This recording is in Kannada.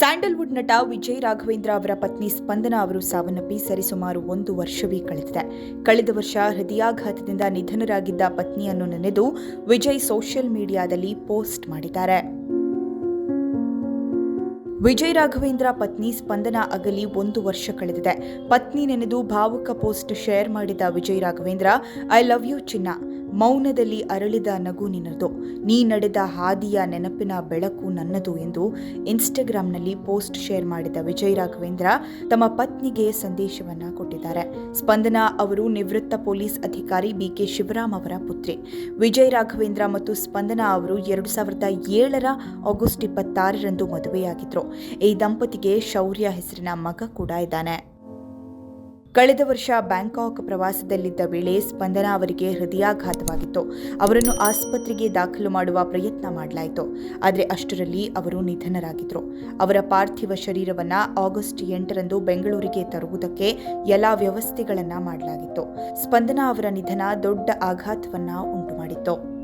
ಸ್ಯಾಂಡಲ್ವುಡ್ ನಟ ವಿಜಯ್ ರಾಘವೇಂದ್ರ ಅವರ ಪತ್ನಿ ಸ್ಪಂದನ ಅವರು ಸಾವನ್ನಪ್ಪಿ ಸರಿಸುಮಾರು ಒಂದು ವರ್ಷವೇ ಕಳೆದಿದೆ. ಕಳೆದ ವರ್ಷ ಹೃದಯಾಘಾತದಿಂದ ನಿಧನರಾಗಿದ್ದ ಪತ್ನಿಯನ್ನು ನೆನೆದು ವಿಜಯ್ ಸೋಷಿಯಲ್ ಮೀಡಿಯಾದಲ್ಲಿ ಪೋಸ್ಟ್ ಮಾಡಿದ್ದಾರೆ. ವಿಜಯ್ ರಾಘವೇಂದ್ರ ಪತ್ನಿ ಸ್ಪಂದನ ಅಗಲಿ ಒಂದು ವರ್ಷ ಕಳೆದಿದೆ. ಪತ್ನಿ ನೆನೆದು ಭಾವುಕ ಪೋಸ್ಟ್ ಶೇರ್ ಮಾಡಿದ Vijay Raghavendra, I love you ಚಿನ್ನ. ಮೌನದಲ್ಲಿ ಅರಳಿದ ನಗು ನಿನ್ನದು. ನೀ ನಡೆದ ಹಾದಿಯ ನೆನಪಿನ ಬೆಳಕು ನನ್ನದು ಎಂದು ಇನ್ಸ್ಟಾಗ್ರಾಂನಲ್ಲಿ ಪೋಸ್ಟ್ ಶೇರ್ ಮಾಡಿದ ವಿಜಯ್ ರಾಘವೇಂದ್ರ ತಮ್ಮ ಪತ್ನಿಗೆ ಸಂದೇಶವನ್ನ ಕೊಟ್ಟಿದ್ದಾರೆ. ಸ್ಪಂದನಾ ಅವರು ನಿವೃತ್ತ ಪೊಲೀಸ್ ಅಧಿಕಾರಿ ಬಿ ಕೆ ಶಿವರಾಮ್ ಅವರ ಪುತ್ರಿ. ವಿಜಯ್ ರಾಘವೇಂದ್ರ ಮತ್ತು ಸ್ಪಂದನಾ ಅವರು ಎರಡು ಸಾವಿರದ ಏಳರ ಆಗಸ್ಟ್ ಇಪ್ಪತ್ತಾರರಂದು ಮದುವೆಯಾಗಿದ್ರು. ಈ ದಂಪತಿಗೆ ಶೌರ್ಯ ಹೆಸರಿನ ಮಗ ಕೂಡ ಇದ್ದಾನೆ. ಕಳೆದ ವರ್ಷ ಬ್ಯಾಂಕಾಕ್ ಪ್ರವಾಸದಲ್ಲಿದ್ದ ವೇಳೆ ಸ್ಪಂದನ ಅವರಿಗೆ ಹೃದಯಾಘಾತವಾಗಿತ್ತು. ಅವರನ್ನು ಆಸ್ಪತ್ರೆಗೆ ದಾಖಲು ಮಾಡುವ ಪ್ರಯತ್ನ ಮಾಡಲಾಯಿತು. ಆದರೆ ಅಷ್ಟರಲ್ಲಿ ಅವರು ನಿಧನರಾಗಿದ್ದರು ಅವರ ಪಾರ್ಥಿವ ಶರೀರವನ್ನು ಆಗಸ್ಟ್ ಎಂಟರಂದು ಬೆಂಗಳೂರಿಗೆ ತರುವುದಕ್ಕೆ ಎಲ್ಲ ವ್ಯವಸ್ಥೆಗಳನ್ನು ಮಾಡಲಾಗಿತ್ತು. ಸ್ಪಂದನ ಅವರ ನಿಧನ ದೊಡ್ಡ ಆಘಾತವನ್ನು ಉಂಟುಮಾಡಿತ್ತು.